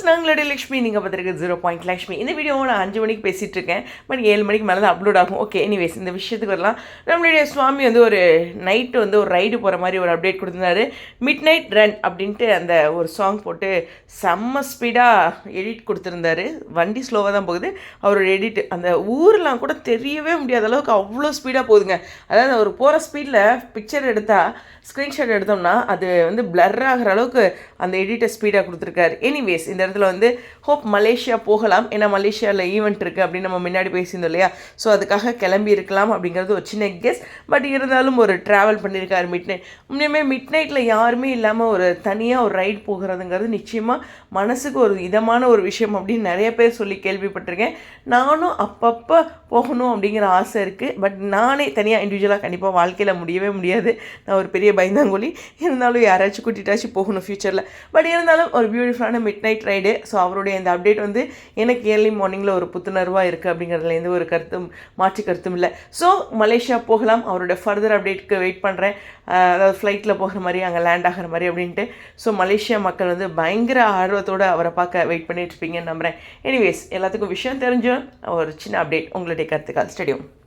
Viewers நாங்களுடைய Lakshmi நீங்கள் பார்த்துருக்க zero point Lakshmi. இந்த வீடியோவை நான் அஞ்சு மணிக்கு பேசிகிட்டு இருக்கேன். பட் ஏழு மணிக்கு மேலே தான் அப்லோட் ஆகும். ஓகே எனிவேஸ் இந்த விஷயத்துக்கு வரலாம். நம்மளுடைய சுவாமி வந்து ஒரு நைட்டு வந்து ஒரு ரைடு போகிற மாதிரி ஒரு அப்டேட் கொடுத்துருந்தாரு. மிட் நைட் ரன் அப்படின்ட்டு அந்த ஒரு சாங் போட்டு செம்ம ஸ்பீடாக எடிட் கொடுத்துருந்தாரு. வண்டி ஸ்லோவாக தான் போகுது. அவரோட எடிட் அந்த ஊரெலாம் கூட தெரியவே முடியாத அளவுக்கு அவ்வளோ ஸ்பீடாக போகுதுங்க. அதாவது அவர் போகிற ஸ்பீடில் பிக்சர் எடுத்தால் ஸ்க்ரீன்ஷாட் எடுத்தோம்னா அது வந்து பிளர் ஆகிற அளவுக்கு அந்த எடிட்டை ஸ்பீடாக கொடுத்துருக்காரு. எனிவேஸ் இந்த இடத்துல வந்து ஹோப் மலேசியா போகலாம். ஏன்னா மலேசியாவில் ஈவெண்ட் இருக்குது அப்படின்னு நம்ம முன்னாடி பேசியிருந்தோம் இல்லையா? ஸோ அதுக்காக கிளம்பி இருக்கலாம் அப்படிங்கிறது ஒரு சின்ன கெஸ் பட் இருந்தாலும் ஒரு ட்ராவல் பண்ணியிருக்காரு மிட் நைட் உண்மையுமே மிட் நைட்டில் யாருமே இல்லாமல் ஒரு தனியாக ஒரு ரைட் போகிறதுங்கிறது நிச்சயமாக மனசுக்கு ஒரு இதமான ஒரு விஷயம் அப்படின்னு நிறைய பேர் சொல்லி கேள்விப்பட்டிருக்கேன். நானும் அப்பப்போ போகணும் அப்படிங்கிற ஆசை இருக்குது பட் நானே தனியாக இண்டிவிஜுவலாக கண்டிப்பாக வாழ்க்கையில் முடியவே முடியாது. நான் ஒரு பெரிய பயந்தாங்கொலி இருந்தாலும் யாராச்சும் கூட்டிட்டாச்சும் போகணும் ஃப்யூச்சரில் பட் இருந்தாலும் ஒரு பியூட்டிஃபுல்லான மிட் நைட் ரைட் ஸோ அவருடைய இந்த அப்டேட் வந்து எனக்கு ஏர்லி மார்னிங்கில் ஒரு புத்துணர்வாக இருக்குது அப்படிங்கிறதுல எந்த ஒரு கருத்தும் மாற்று கருத்தும் இல்லை. ஸோ மலேசியா போகலாம். அவரோட ஃபர்தர் அப்டேட்க்கு வெயிட் பண்ணுறேன் அதாவது ஃப்ளைட்டில் போகிற மாதிரி அங்கே லேண்ட் ஆகிற மாதிரி அப்படின்ட்டு. ஸோ மலேசியா மக்கள் வந்து பயங்கர ஆர்வத்தோடு அவரை பார்க்க வெயிட் பண்ணிட்டு இருப்பீங்கன்னு நம்புகிறேன் எனிவேஸ் எல்லாத்துக்கும் விஷயம் தெரிஞ்சும் ஒரு சின்ன அப்டேட் உங்களுடைய கருத்துக்கள். ஸ்டடியும்